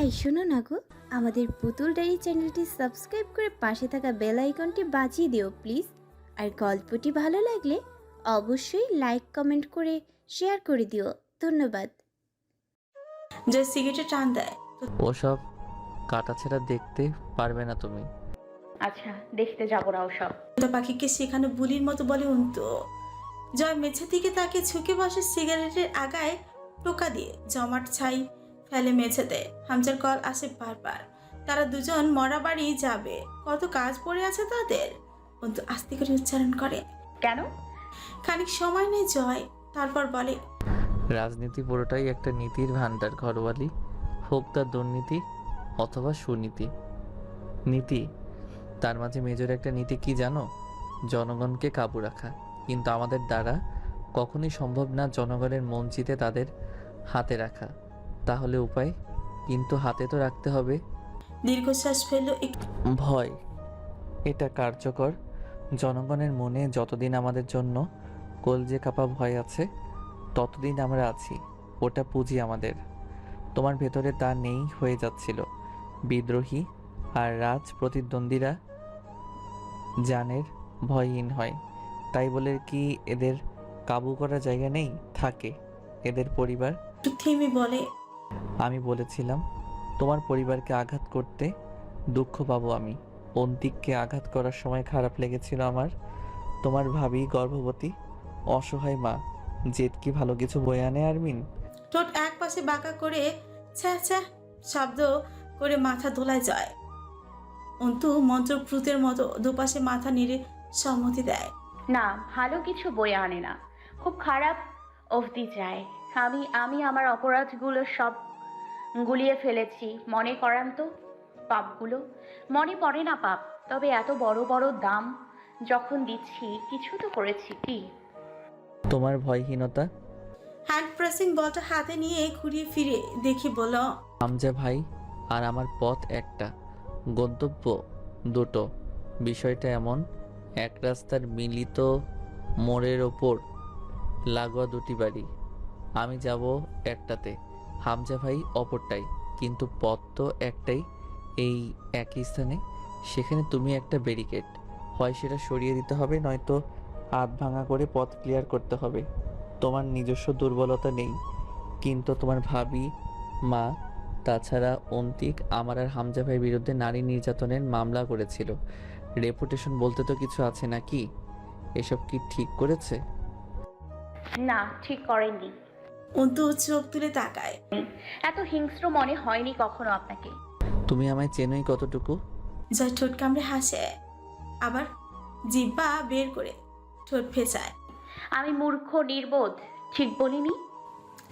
এই শোনো না গো। আমাদের পুতুল ডায়েরি চ্যানেলটি সাবস্ক্রাইব করে পাশে থাকা বেল আইকনটি বাজিয়ে দিও প্লিজ। আর গল্পটি ভালো লাগলে অবশ্যই লাইক কমেন্ট করে শেয়ার করে দিও। ধন্যবাদ। জয় সিগারেটে টান দেয় ওসব কাটাছেড়া দেখতে পারবে না তুমি। আচ্ছা দেখতে যাব না ওসব। তোতা পাখিকে সেখানে বুলির মতো বলে উন্ত। জয় মেঝে দিকে তাকে ঝুঁকে বসে সিগারেটের আগায় টোকা দিয়ে জমাট ছাই ফেলে মেঝেতে। হামজার কল আসে বারবার। তারা দুজন মরা বাড়ি যাবে। কত কাজ পড়ে আছে তাদের? অন্তু আস্তে করে উচ্চারণ করে। কেন? খানিক সময় নেই জয় তারপর বলে রাজনীতি পুরোটাই একটা নীতির ভান্ডার ঘরওয়ালি। হোক তার দুর্নীতি অথবা সুনীতি। নীতি তার মাঝে মেজর একটা নীতি কি জানো? জনগণকে কাবু রাখা। কিন্তু আমাদের দ্বারা কখনোই সম্ভব না জনগণের মন জিতে তাদের হাতে রাখা। তাহলে উপায়? কিন্তু হাতে তো রাখতে হবে। দীর্ঘশ্বাস ফেলল ভয়। এটা কার্যকর। জনগণের মনে যতদিন আমাদের জন্য কলজে কাপা ভয় আছে ততদিন আমরা আছি। ওটা পুঁজি আমাদের। তোমার ভেতরে তা নেই হয়ে যাচ্ছিল। বিদ্রোহী আর রাজ প্রতিদ্বন্দ্বীরা জানের ভয়হীন হয়। তাই বলে কি এদের কাবু করার জায়গা নেই? থাকে। এদের পরিবার? থেমে বলে। আমি বলেছিলাম তোমার পরিবারকে আঘাত করতে দুঃখ পাবো আমি। অন্তিককে আঘাত করার সময় খারাপ লেগেছিল আমার। তোমার ভাবি গর্ভবতী অসহায় মা। জেদ কি ভালো কিছু বয়ে আনে আরমিন? ঠোঁট এক পাশে বাঁকা করে ছ্যা ছ্যা শব্দ করে মাথা দোলায় যায়। অন্তু মন্ত্রপ্রুতের মতো দুপাশে মাথা নেড়ে সম্মতি দেয়। না ভালো কিছু বয়ে আনে না। খুব খারাপ অবধি যায়। আমি আমি আমার অপরাধগুলো সব গুলিয়ে ফেলেছি। মনে করান তো পাপগুলো। মনে পড়ে না পাপ তবে এত বড় বড় দাম যখন দিচ্ছি কিছু তো করেছি কি? তোমার ভয়হীনতা? হ্যান্ড প্রেসিং বলটা হাতে নিয়ে ঘুরিয়ে ফিরে দেখি বলল হামজা ভাই আর আমার পথ একটা। গন্তব্য দুটো। বিষয়টা এমন এক রাস্তার মিলিত মোড়ের ওপর লাগোয়া দুটি বাড়ি। আমি যাব একটাতে, হামজা ভাই অপরটাই। কিন্তু পথ তো একটাই, এই একই স্থানে। সেখানে তুমি একটা ব্যারিকেড। হয় সেটা সরিয়ে দিতে হবে, নয়তো হাত ভাঙা করে পথ ক্লিয়ার করতে হবে। তোমার নিজস্ব দুর্বলতা নেই, কিন্তু তোমার ভাবি, মা, তাছাড়া অন্তিক আমার আর হামজা ভাইয়ের বিরুদ্ধে নারী নির্যাতনের মামলা করেছিল। রেপুটেশন বলতে তো কিছু আছে নাকি? এসব কি ঠিক করেছে? না ঠিক করেননি। অন্তু চোখ তুলে তাকায়। এত হিংস্র মনে হয়নি কখনো আপনাকে। তুমি আমায় চেনোই কতটুকু? জয় ঠোঁট কামড়ে হাসে। আবার জিব্বা বের করে ঠোঁট ফেঁচায়। আমি মূর্খ নির্বোধ ঠিক বলিনি?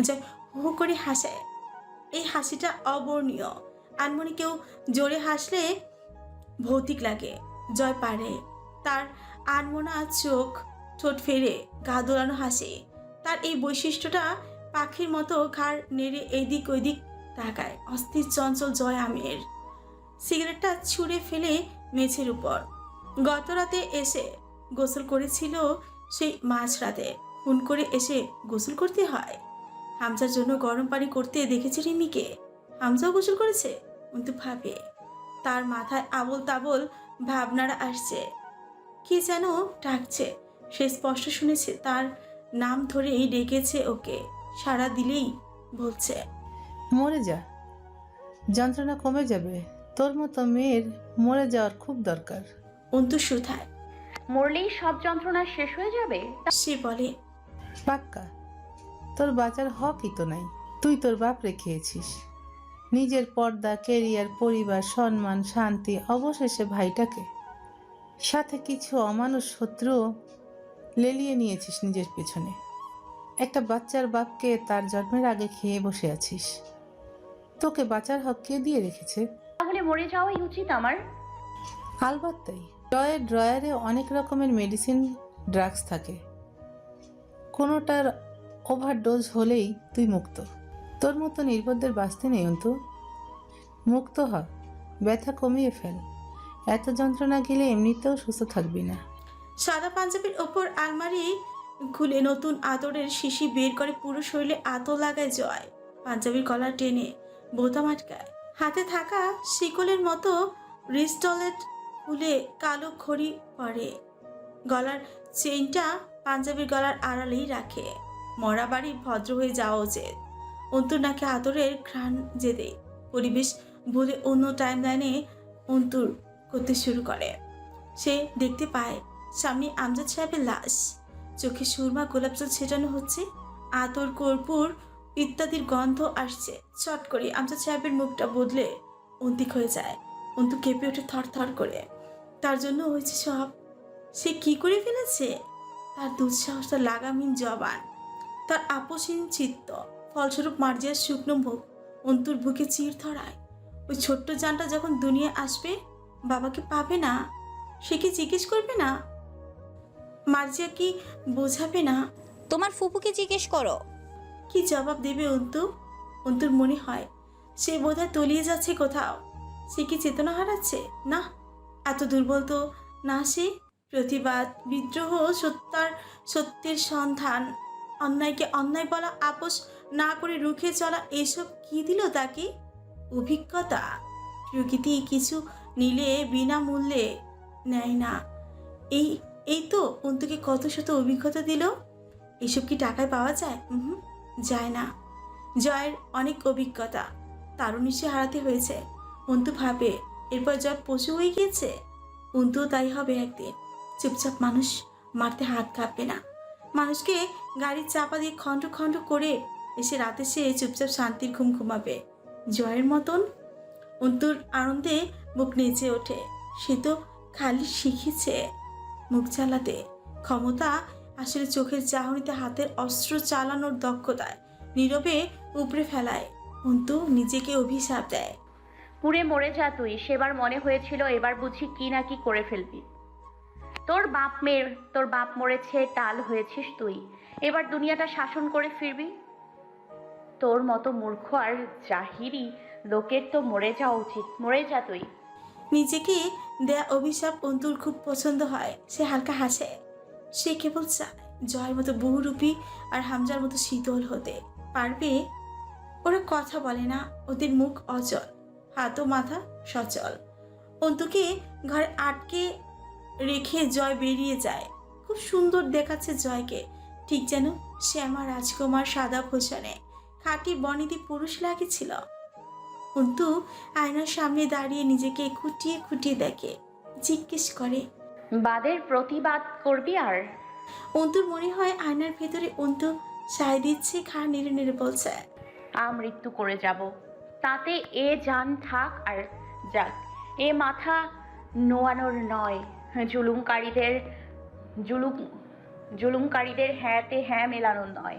জয় হু হু করে হাসে। এই হাসিটা অবর্ণীয়। আনমনি কেউ জোরে হাসলে ভৌতিক লাগে। জয় পারে। তার আনমোনা চোখ ঠোঁট ফেরে গা দোলানো হাসে। তার এই বৈশিষ্ট্যটা পাখির মতো ঘাড় নেড়ে এদিক ওইদিক তাকায়। অস্থির, চঞ্চল জয় আমের। সিগারেটটা ছুঁড়ে ফেলে মেঝের উপর। গত রাতে এসে গোসল করেছিল সেই মাঝরাতে। খুন করে এসে গোসল করতে হয়। হামজার জন্য গরম পানি করতে দেখেছে রিমিকে। হামজাও গোসল করেছে? কিন্তু ভাবে। তার মাথায় আবল তাবল ভাবনারা আসছে। কি যেন ডাকছে। সে স্পষ্ট শুনেছে তার নাম ধরেই ডেকেছে ওকে। সারা দিলেই বলছে মরে যা। যন্ত্রণা কমে যাবে। তোর মতো মেয়ের মরে যাওয়ার খুব দরকার। অন্তু সুথায় মরলেই সব যন্ত্রণা শেষ হয়ে যাবে? সে বলে পাক্কা। তোর বাঁচার হকই তো নাই। তুই তোর বাপ রেখেছিস নিজের পর্দা কেরিয়ার পরিবার সম্মান শান্তি অবশেষে ভাইটাকে। সাথে কিছু অমানুষ শত্রুও লেলিয়ে নিয়েছিস নিজের পেছনে। একটা বাচ্চার বাপকে তার জন্মের আগে খেয়ে বসে আছিস। তোকে বাঁচার হক কে দিয়ে রেখেছে? তাহলে মরে যাওয়াই উচিত আমার। আলবাত তাই। ড্রয়ের ড্রয়ারে অনেক রকমের মেডিসিন ড্রাগস থাকে। কোনোটার ওভারডোজ হলেই তুই মুক্ত। তোর মতো নির্বোধদের বাঁচতে নেই, অন্তু। মুক্ত হ, ব্যথা কমিয়ে ফেল। এত যন্ত্রণা গেলে এমনিতেও সুস্থ থাকবি না। সাদা পাঞ্জাবির ওপর আলমারি খুলে নতুন আদরের শিশি বের করে পুরো শরীরে আতর লাগায় জয়। পাঞ্জাবির কলার টেনে বোতাম আটকায় হাতে থাকা শিকলের মতো রিস্টলেট খুলে কালো খড়ি পরে। গলার চেইনটা পাঞ্জাবির গলার আড়ালেই রাখে। মরা বাড়ি ভদ্র হয়ে যাওয়া উচিত অন্তর নাকে আদরের ঘ্রাণ যেতে পরিবেশ বলে অন্য টাইম লাইনে অন্তুর করতে শুরু করে। সে দেখতে পায় সামনে আমজাদ সাহেবের লাশ। চোখে সুরমা গোলাপ জল ছেটানো হচ্ছে, আতর কর্পূর ইত্যাদির গন্ধ আসছে। চট করে আমজাদ সাহেবের মুখটা বদলে অন্তিক হয়ে যায়। অন্তু কেঁপে ওঠে থর থর করে। তার জন্য হয়েছে সব। সে কি করে ফেলেছে? তার দুঃসাহসটা লাগামহীন জবান, তার আপোষহীন চিত্ত। ফলস্বরূপ মার্জিয়ার শুকনো মুখ অন্তুর বুকে চির ধরায়। ওই ছোট্ট জানটা যখন দুনিয়া আসবে বাবাকে পাবে না? সে কি জিজ্ঞেস করবে না? মার্জিয়া কি বোঝাবে না? তোমার ফুপুকে জিজ্ঞেস করো। কি জবাব দেবে অন্তু? অন্তুর মনে হয় সে বোধহয় তলিয়ে যাচ্ছে কোথাও। সে কি চেতনা হারাচ্ছে? না এত দুর্বল তো না সে। প্রতিবাদ বিদ্রোহ সত্যার সত্যের সন্ধান। অন্যায়কে অন্যায় বলা আপোষ না করে রুখে চলা এসব কি দিল তাকে? অভিজ্ঞতা। প্রকৃতি কিছু নিলে বিনামূল্যে নেয় না। এই এই তো অন্তুকে কত শত অভিজ্ঞতা দিল। এসব কি টাকায় পাওয়া যায়? হুম যায় না। জয়ের অনেক অভিজ্ঞতা। তারও সে হারাতে হয়েছে। অন্তু ভাবে, এরপর জয় পশু হয়ে গিয়েছে? অন্তুও তাই হবে একদিন। চুপচাপ মানুষ মারতে হাত কাঁপবে না। মানুষকে গাড়ির চাপা দিয়ে খণ্ড খণ্ড করে এসে রাতে সে চুপচাপ শান্তির ঘুম ঘুমাবে। জয়ের মতন অন্তুর আনন্দে মুখ নেচে ওঠে। সে তো খালি শিখেছে মুখ চালাতে। ক্ষমতা আসলে চোখের চাহনিতে হাতের অস্ত্র চালানোর দক্ষতায় নীরবে উপড়ে ফেলায়। অন্তু নিজেকে অভিশাপ দেয়। পুড়ে মরে যা তুই, সেবার মনে হয়েছিল এবার বুঝি কি না কি করে ফেলবি। তোর বাপ মেয়ের, তোর বাপ মরেছে, টাল হয়েছিস তুই। এবার দুনিয়াটা শাসন করে ফিরবি? তোর মতো মূর্খ আর জাহিরি লোকের তো মরে যাওয়া উচিত। মরে যা তুই। নিজেকে দেয়া অভিশাপ অন্তুর খুব পছন্দ হয়। সে হালকা হাসে। সে কেবল চায় জয়ের মতো বহুরূপী আর হামজার মতো শীতল হতে। পারবে? ওরা কথা বলে না। ওদের মুখ অচল। হাত ও মাথা সচল। অন্তুকে ঘরে আটকে রেখে জয় বেরিয়ে যায়। খুব সুন্দর দেখাচ্ছে জয়কে। ঠিক যেন শ্যামা, রাজকুমার, সাদা, ভূষণে। খাঁটি বনিতি পুরুষ লাগেছিল। অন্তু আয়নার সামনে দাঁড়িয়ে নিজেকে খুঁটিয়ে খুঁটিয়ে দেখে জিজ্ঞেস করে বাদের প্রতিবাদ করবি আর? অন্তুর মনে হয় আয়নার ভেতরে অন্তু সায় দিচ্ছে খা নেড়ে নেড়ে বলছে আ মৃত্যু করে যাব। তাতে এ জান থাক আর যাক এ মাথা নোয়ানোর নয়। জুলুমকারীদের জুলুম জুলুমকারীদের হ্যাঁতে হ্যাঁ মেলানোর নয়।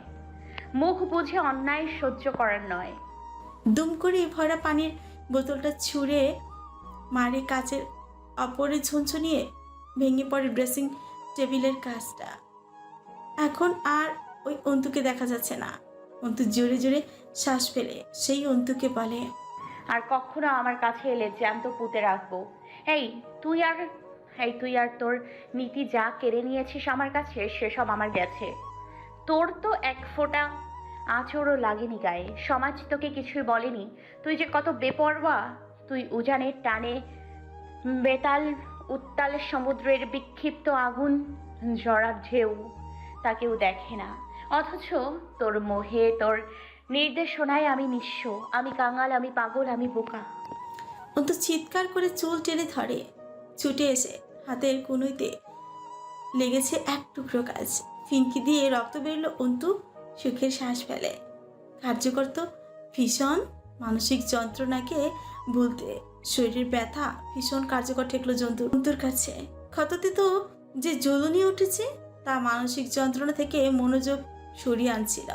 মুখ বুঝে অন্যায় সহ্য করার নয়। দুম করে ভরা পানির বোতলটা ছুঁড়ে মারে কাচের অপরে ঝুনঝুনিয়ে ভেঙে পড়ে ড্রেসিং টেবিলের কাজটা। এখন আর ওই অন্তুকে দেখা যাচ্ছে না। অন্তু জোরে জোরে শ্বাস ফেলে সেই অন্তুকে বলে আর কখনো আমার কাছে এলে জ্যান্ত পুঁতে রাখব। এই তুই আর এই তুই আর তোর নীতি যা কেড়ে নিয়েছিস আমার কাছে সেসব আমার গেছে। তোর তো এক ফোঁটা আঁচড়ও লাগেনি গায়ে। সমাজ তোকে কিছুই বলেনি। তুই যে কত বেপরোয়া, তুই উজানের টানে বেতাল উত্তাল সমুদ্রের বিক্ষিপ্ত আগুন জড়ার ঢেউ তা কেউ দেখে না। অথচ তোর মোহে, তোর নির্দেশনায় আমি নিঃস্ব। আমি কাঙাল, আমি পাগল, আমি বোকা। অন্তু চিৎকার করে চুল টেনে ধরে। ছুটে এসে হাতের কুনুইতে লেগেছে এক টুকরো কাজ। ফিনকি দিয়ে রক্ত বেরোলো অন্তু সুখের শ্বাস ফেলে। কার্যকর তো ভীষণ মানসিক যন্ত্রণাকে ভুলতে। শরীরের ব্যথা ভীষণ কার্যকর ঠেকলো জন্তু অন্তুর কাছে। ক্ষততে তো যে জ্বলনি উঠেছে, তা মানসিক যন্ত্রণা থেকে মনোযোগ সরিয়ে আনছিল।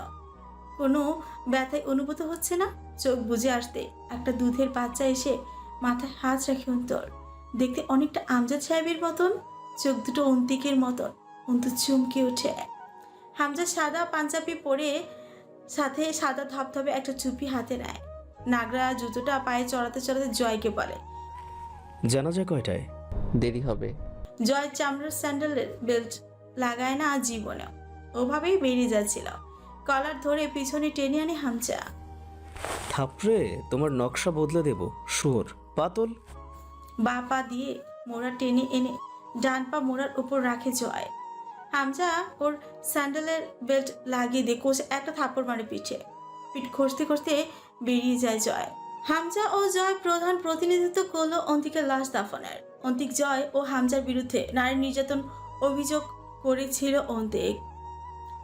কোনো ব্যথায় অনুভূত হচ্ছে না চোখ বুঝে আসতে। একটা দুধের বাচ্চা এসে মাথায় হাত রাখে অন্তর। দেখতে অনেকটা আমজাদ সাহেবের মতন, চোখ দুটো অন্তিকের মতন। অন্তু চমকে ওঠে হামজা সাদা পাঞ্জাবি পরে সাথে সাদা ধপধপে একটা চুপি হাতে নেয়। নাগরা জুতোটা পায়ে চড়াতে চড়াতে জয়কে বলে। জানাজা কয়টায়? দেরি হবে। জয় চামড়ার স্যান্ডেলের বেল্ট লাগায় না জীবনে। ওভাবেই বেরিয়ে যাচ্ছিল। কলার ধরে পিছনে টেনে আনে হামজা। থাপড়ে তোমার নকশা বদলে দেব শুয়োর। পাতল। বা পা দিয়ে মোড়া টেনে এনে ডান পা মোড়ার উপর রাখে জয়। হামজা ওর স্যান্ডেলের বেল্ট লাগিয়ে দিয়ে কোষে একটা থাপ্পড় মারে পিঠে। পিঠ খসতে খসতে বেরিয়ে যায় জয়। হামজা ও জয় প্রধান প্রতিনিধিত্ব করল অন্তিকের লাশ দাফনের। অন্তিক জয় ও হামজার বিরুদ্ধে নারী নির্যাতন অভিযোগ করেছিল অন্তিক।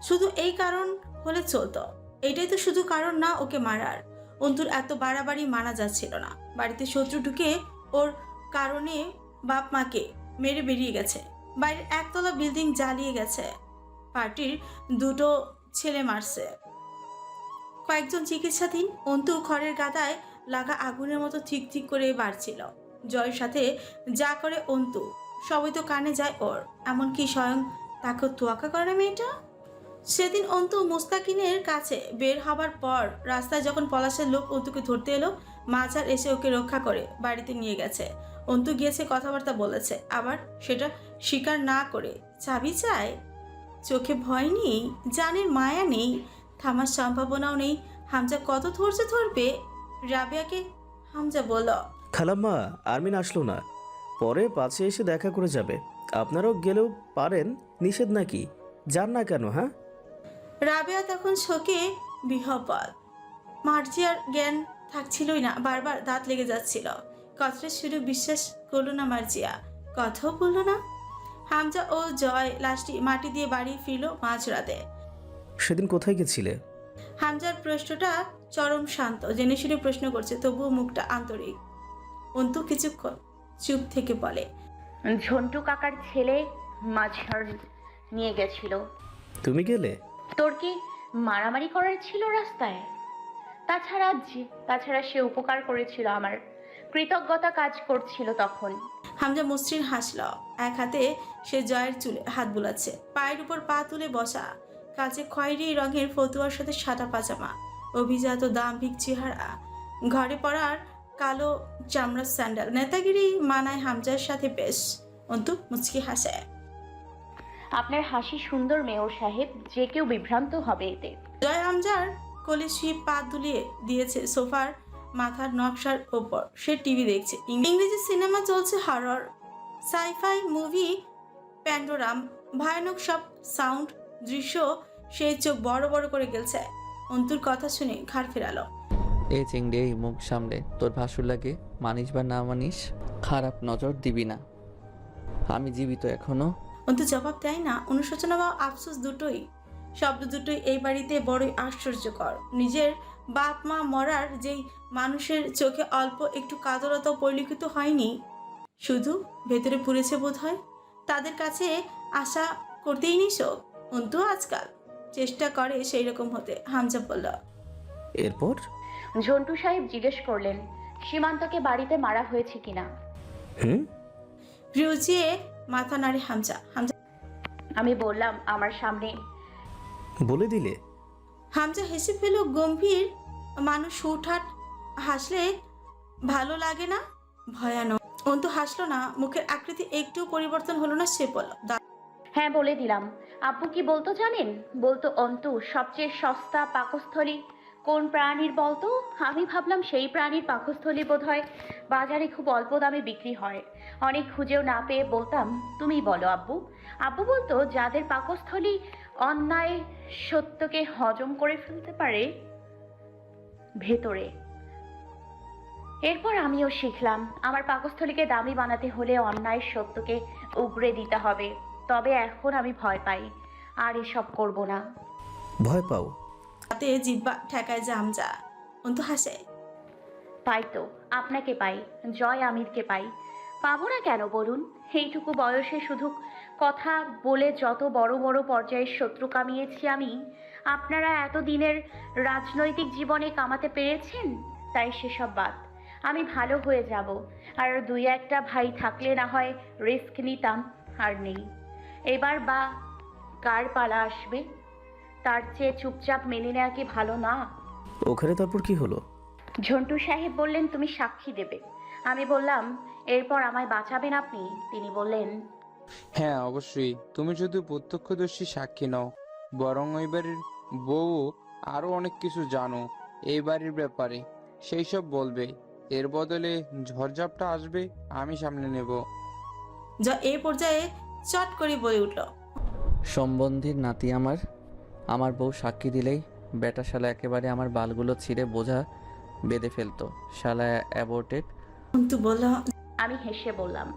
শুধু এই কারণ হলে চলতো। এটাই তো শুধু কারণ না ওকে মারার। অন্তুর এত বাড়াবাড়ি মানা যাচ্ছিল না। বাড়িতে শত্রু ঢুকে ওর কারণে বাপ মাকে মেরে বেরিয়ে গেছে। বাইরের একতলা বিল্ডিং জ্বালিয়ে গেছে। পার্টির দুটো ছেলে মারছে। কয়েকজন চিকিৎসাধীন অন্তু খড়ের গাদায় লাগা আগুনের মতো ঠিক ঠিক করে বাড়ছিল। জয়ের সাথে যা করে অন্তু, সবই তো কানে যায় ওর। এমনকি স্বয়ং তাকে তোয়াক্কা করে না মেয়েটা? সেদিন অন্তু মুস্তাকিনের কাছে বের হবার পর রাস্তায় যখন পলাশের লোক অন্তুকে ধরতে এলো মাঝার এসে ওকে রক্ষা করে বাড়িতে নিয়ে গেছে। অন্তু গিয়েছে কথাবার্তা বলেছে। আবার সেটা স্বীকার না করে চাবি চায়। চোখে ভয় নেই জানের মায়া নেই থামার সম্ভাবনাও নেই। হামজা কত ধৈর্য ধরবে? রাবিয়াকে হামজা বলল খালাম্মা আর্মিন আসলো না। পরে পাশে এসে দেখা করে যাবে। আপনারাও গেলেও পারেন নিষেধ নাকি? যান না কেন হ্যাঁ? রাবেয়া তখন শোকে বিহবল। মার্জিয়ার জ্ঞান থাকছিলই না বারবার দাঁত লেগে যাচ্ছিল। কথাটা শুরু বিশ্বাস করল না মার্জিয়া। কথাও বলল না। হামজা ও জয় লাশটি মাটি দিয়ে বাড়ি ফিরল মাঝরাতে। সেদিন কোথায় গেছিলে? হামজার প্রশ্নটা চরম শান্ত জেনে শুনে প্রশ্ন করছে তবুও মুখটা আন্তরিক। অন্তু কিছুক্ষণ চুপ থেকে বলে ঝন্টু কাকার ছেলে মাঝার নিয়ে গেছিল। তুমি গেলে? তোর কি মারামারি করার ছিল রাস্তায়? তাছাড়া যে- তাছাড়া সে উপকার করেছিল আমার কৃতজ্ঞতা কাজ করছিল তখন। হামজা মসৃণ হাসল। এক হাতে সে জয়ের চুলে হাত বুলাচ্ছে। পায়ের উপর পা তুলে বসা। কাছে খয়েরি রঙের ফতুয়ার সাথে সাদা পাজামা। অভিজাত দাম্ভিক চেহারা। ঘরে পড়ার কালো চামড়ার স্যান্ডেল। নেতাগিরি মানায় হামজার সাথে বেশ। অন্তু মুচকি হাসে। আপনার হাসি সুন্দর মেয়র সাহেব। যে কেউ বিভ্রান্ত হবে এতে। জয় হামজার কোলে শুয়ে পা দুলিয়ে দিয়েছে সোফার মাথার নকশার ওপর। সে টিভি দেখছে। ইংরেজি সিনেমা চলছে হরর সাইফাই মুভি প্যান্ডোরাম ভয়ানক সব সাউন্ড দৃশ্য সে চোখ বড় বড় করে গেলছে। অন্তুর কথা শুনে ঘাড় ফেরালো। এই চিংড়ি এই মুখ সামলে তোর ভাসুর লাগে? মানিস বা না মানিস? খারাপ নজর দিবি না। আমি জীবিত এখনও। অন্তু জবাব দেয় না অনুশোচনা বা আফসোস দুটোই। শব্দ দুটোই এই বাড়িতে বড়ই আশ্চর্যকর। নিজের বাপ মা মরার যেই মানুষের চোখে অল্প একটু কাতরতা পরিলক্ষিত হয়নি শুধু ভেতরে পুড়েছে বোধ হয় তাদের কাছে আশা করতেই নি শোক অন্তু আজকাল। চেষ্টা করে সেই রকম হতে হামজা বলল। এরপর? ঝন্টু সাহেব জিজ্ঞেস করলেন সীমান্তকে বাড়িতে মারা হয়েছে কিনা? হুম? মাথা নাড়ে হামজা। হামজা আমি বললাম আমার সামনে বলে দিলে। হামজা হেসে ফেল গম্ভীর মানুষ হুটহাট হাসলে ভালো লাগে না? ভয়ানক। অন্তু হাসলো না মুখের আকৃতি একটু পরিবর্তন হলো না সে বলল হ্যাঁ বলে দিলাম। আপু কি বলতো জানেন? বলতো অন্তু সবচেয়ে সস্তা পাকস্থলী। কোন প্রাণীর বলতো? আমি ভাবলাম সেই প্রাণীর পাকস্থলী বোধ হয় বাজারে খুব অল্প দামে বিক্রি হয়। অনেক খুঁজেও না পেয়ে বলতাম তুমি বলো আব্বু আব্বু বলতো যাদের পাকস্থলী অন্যায় সত্যকে হজম করে ফেলতে পারে ভেতরে। এরপর আমিও শিখলাম আমার পাকস্থলীকে দামি বানাতে হলে অন্যায় সত্যকে উগড়ে দিতে হবে। তবে এখন আমি ভয় পাই আর এসব করব না। ভয় পাও? হাতে জিব্বা ঠেকায় জামজা অন্তু হাসে। পাই তো আপনাকে পাই জয় আমিরকে পাই। পাবো না কেন বলুন? এইটুকু বয়সে শুধু কথা বলে যত বড় বড় পর্যায়ের শত্রু কামিয়েছি আমি আপনারা এতদিনের রাজনৈতিক জীবনে কামাতে পেরেছেন? তাই সেসব বাদ। আমি ভালো হয়ে যাব। আর দুই একটা ভাই থাকলে না হয় রিস্ক নিতাম আর নেই। এবার বা কার পালা আসবে? তার চেয়ে চুপচাপ মেনে নেওয়া কি ভালো না? ওখানে তারপর কি হলো? ঝন্টু সাহেব বললেন তুমি সাক্ষী দেবে। আমি বললাম এরপর আমায় বাঁচাবেন আপনি? তিনি বললেন হ্যাঁ অবশ্যই। তুমি শুধু প্রত্যক্ষদর্শী সাক্ষী নও বরং ওই বাড়ির বউ আরও অনেক কিছু জানো এই বাড়ির ব্যাপারে। সেই সব বলবে। এর বদলে ঝড়ঝাপটা আসবে আমি সামনে নেব। যা এই পর্যায়ে চট করে বলে উঠল সম্বন্ধীর নাতি আমার আমার বউ সাক্ষী দিলেই বেটা শালা একেবারে আমার বালগুলো ছিঁড়ে বোঝা বেঁধে ফেলতো। শালা অ্যাবোর্টেড অন্তু বলল আমি হেসে বললাম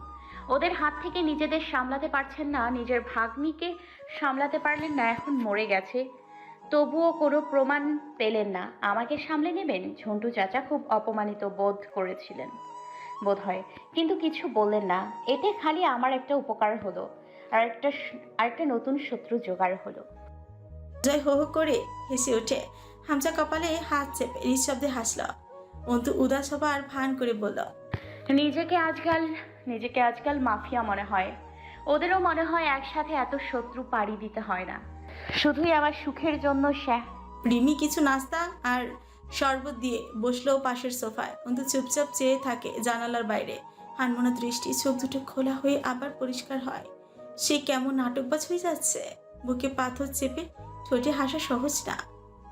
ওদের হাত থেকে নিজেদের সামলাতে পারছেন না নিজের ভাগ্নিকে সামলাতে পারলেন না এখন মরে গেছে। তবুও কোনো প্রমাণ পেলেন না। আমাকে সামলে নেবেন? ঝন্টু চাচা খুব অপমানিত বোধ করেছিলেন বোধ হয়। কিন্তু কিছু বললেন না। এতে খালি আমার একটা উপকার হলো আর একটা আরেকটা নতুন শত্রু জোগাড় হলো। জয় হো হো করে হেসে ওঠে। হামজা কপালে হাত চেপে নিঃশব্দে হাসল। অন্তু উদাস হবার ভান করে বলল নিজেকে আজকাল নিজেকে আজকাল মাফিয়া মনে হয়। ওদেরও মনে হয় একসাথে এত শত্রু পাড়ি দিতে হয় না। শুধুই আমার সুখের জন্য শ্যা রিমি কিছু নাস্তা আর শরবত দিয়ে বসল পাশের সোফায়। অন্তু চুপচাপ চেয়ে থাকে জানালার বাইরে। হানমনা দৃষ্টি চোখ দুটো খোলা হয়ে আবার পরিষ্কার হয়। সে কেমন নাটকবাজ হয়ে যাচ্ছে? বুকে পাথর চেপে ঠোঁটে হাসা সহজ না।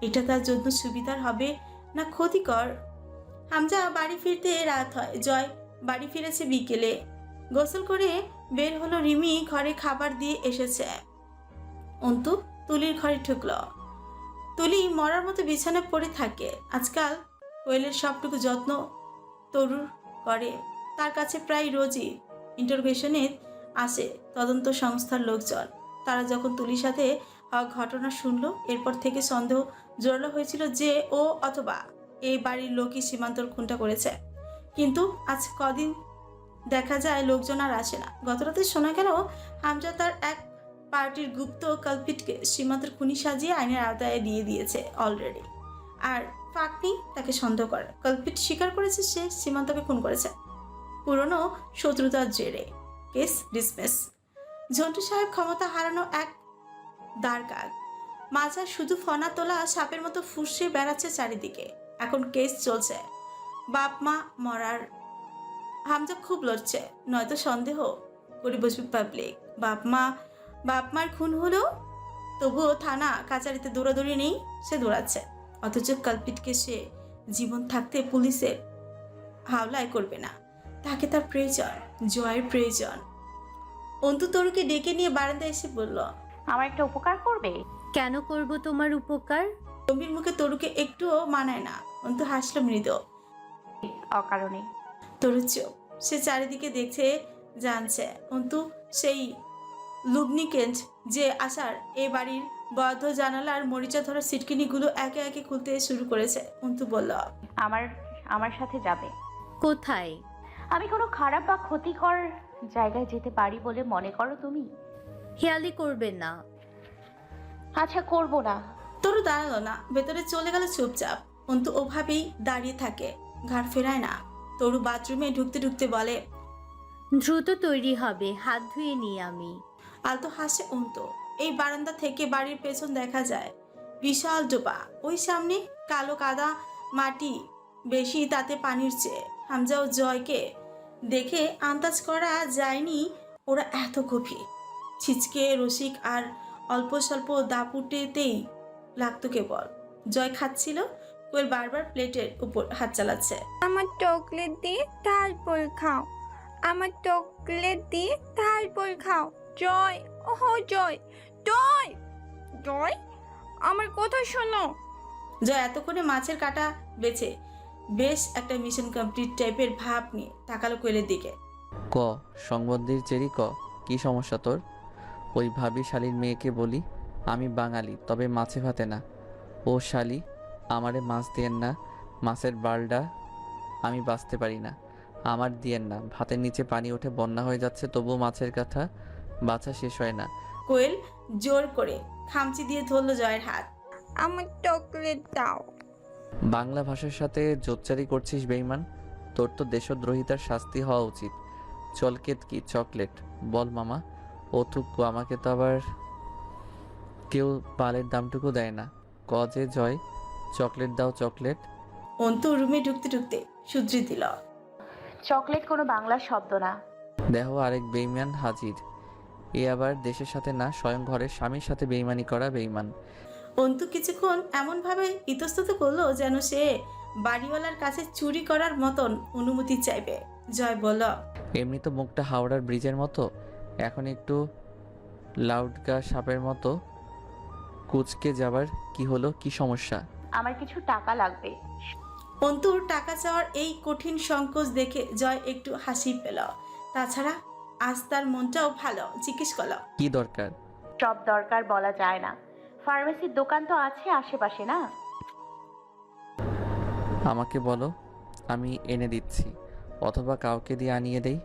এটা তার জন্য সুবিধার হবে না ক্ষতিকর? হামজা বাড়ি ফিরতে রাত হয়। জয় বাড়ি ফিরেছে বিকেলে। গোসল করে বের হলো রিমি ঘরে খাবার দিয়ে এসেছে। অন্তু তুলির ঘরে ঢুকলো। তুলি মরার মতো বিছানায় পড়ে থাকে। আজকাল কোয়েলের সবটুকু যত্ন তরুর করে। তার কাছে প্রায় রোজই ইন্টারোগেশনের আসে তদন্ত সংস্থার লোকজন। তারা যখন তুলির সাথে ঘটনা শুনলো, এরপর থেকে সন্দেহ জোরালো হয়েছিল যে ও অথবা এই বাড়ির লোকই সীমান্তর খুনটা করেছে। কিন্তু আজ কদিন দেখা যায় লোকজন আর আসে না। গতরাতে শোনা গেল হামজা তার এক পার্টির গুপ্ত কালপিটকে সীমান্তের খুনি সাজিয়ে আইনের আওতায় দিয়ে দিয়েছে অলরেডি আর ফাকনি তাকে সন্দেহ করে। কল্পিট স্বীকার করেছে সে সীমান্তকে খুন করেছে। পুরনো শত্রুতার জেরে। Case dismiss. ঝন্টু সাহেব ক্ষমতা হারানো এক দ্বারকাল মাঝা শুধু ফনা তোলা সাপের মতো ফুসে বেড়াচ্ছে চারিদিকে। এখন কেস চলছে। বাপ মা মরার হামজা খুব লড়ছে। নয়তো সন্দেহ করে বসবে পাবলিক বাপ মা বাপ মার খুন হলো তবুও থানা কাচারিতে দৌড়াদৌড়ি নেই সে দৌড়াচ্ছে। অথচ কালপিটকে সে জীবন থাকতে পুলিশের হাওলায় করবে না। তাকে তার প্রয়োজন জয়ের প্রয়োজন। অন্তু তরুকে ডেকে নিয়ে বারান্দায় এসে বলল আমার একটা উপকার করবে? কেন করব তোমার উপকার? গম্ভীর মুখে তরুকে একটুও মানায় না। অন্তু হাসলো মৃদু। অকারণে। তরু চোখ সে চারিদিকে দেখছে জানছে। অন্তু সেই লুবনিকেন্ট যে আসার এ বাড়ির বদ্ধ জানালার মরিচা ধরা সিটকিনিগুলো একে একে খুলতে শুরু করেছে। অন্তু বলল আমার আমার সাথে যাবে। কোথায়? আমি কোনো খারাপ বা ক্ষতিকর জায়গায় যেতে পারি বলে মনে করো তুমি? হেয়ালি করবেন না। আচ্ছা করব না। তরু দাঁড়াল না ভেতরে চলে গেল চুপচাপ। অন্তু ওভাবেই দাঁড়িয়ে থাকে। ঘাড় ফেরায় না। তরু বাথরুমে ঢুকতে ঢুকতে বলে দ্রুত তৈরি হবে হাত ধুয়ে নিই আমি। আলতো হাসে অন্ত। এই বারান্দা থেকে বাড়ির পেছন দেখা যায় বিশাল ডোবা। ওই সামনে কালো কাদা মাটি বেশি তাতে পানির চেয়ে। হামজা ও জয়কে দেখে আন্দাজ করা যায়নি ওরা এত গভীর। ছিচকে রসিক আর অল্প স্বল্প দাপুটেতেই লাগতো কেবল। জয় খাচ্ছিল কোয়েল বারবার প্লেটের উপর হাত চালাচ্ছে। আমার চকলেট দিয়ে তারপর খাও। আমার চকলেট দিয়ে তারপর খাও। জয় ওহ জয় জয় জয় আমার কথা শোনো। জয় এতক্ষণে মাছের কাটা বেছে বেশ একটা মিশন কমপ্লিট টাইপের ভাব নিয়ে তাকালো কোয়েলের দিকে। ক সংবন্ধীর চেরি ক কি সমস্যা তোর? ওই ভাবি শালির মেয়েকে বলি আমি বাঙালি তবে মাছে ভাতে না। ও শালি আমারে মাছ দিয়েন না মাছের বালডা আমি বাঁচতে পারি না আমার দিয়েন না। ভাতের নিচে পানি ওঠে বন্যা হয়ে যাচ্ছে তবুও মাছের কথা বাছা শেষ হয় না। কোয়েল জোর করে খামচি দিয়ে ধরলো জয়ের হাত। আমার চকলেট দাও। বাংলা ভাষার সাথে জোচ্চারি করছিস বেইমান? তোর তো দেশদ্রোহিতার শাস্তি হওয়া উচিত। চলকেত কি চকলেট। বল মামা ও থুকু আমাকে তো আবার কেউ পালের দামটুকু দেয় না। কজে জয়? চকলেট দাও চকলেট। অন্তু রুমে ঢুকতে ঢুকতে শুধরি দিল। চকলেট কোনো বাংলা শব্দ না। দেহ আরেক বেইমান হাজির। এ আবার দেশের সাথে না স্বয়ং ঘরের স্বামীর সাথে বেইমানি করা বেইমান অন্তু কিছুক্ষণ এমনভাবে ইতস্তত করল যেন সে বাড়িওয়ালার কাছে চুরি করার মতন অনুমতি চাইবে। জয় বলল এমনি তো মুখটা হাওড়ার ব্রিজের মতো। এখন একটু লাউডগা সাপের মতো। কুচকে যাবার কি হলো কি সমস্যা? আমার কিছু টাকা লাগবে। অন্তুর টাকা চাওয়ার এই কঠিন সংকোচ দেখে জয় একটু হাসি পেল। তাছাড়া আজ তার মনটাও ভালো জিজ্ঞেস করল। কি দরকার? সব দরকার বলা যায় না। ফার্মেসির দোকান তো আছে আশেপাশে না? আমাকে বলো আমি এনে দিচ্ছি। অথবা কাউকে দিয়ে আনিয়ে দেই।